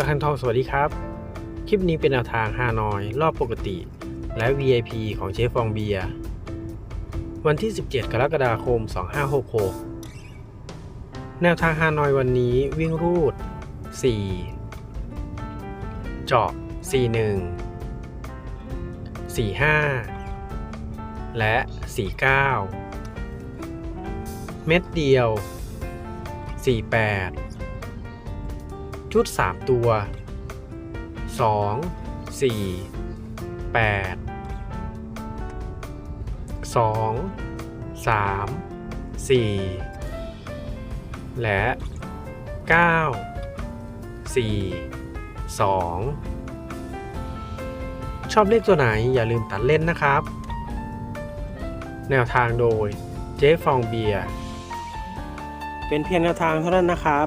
ระคังทองสวัสดีครับ คลิปนี้เป็นแนวทางฮานอย รอบปกติ และ VIP ของเชฟฟองเบียวันที่ 17 กรกฎาคม 2566 แนวทางฮานอยวันนี้วิ่งรูด 4 เจาะ 41 45 และ 49 เม็ดเดียว 48 ชุด 3 ตัว 2 4 8 2 3 4 และ 9 4 2 ชอบเลขตัวไหนอย่าลืมตัดเล่นนะครับ แนวทางโดยเจ๊ฟองเบียร์เป็นเพียงแนวทางเท่านั้นนะครับ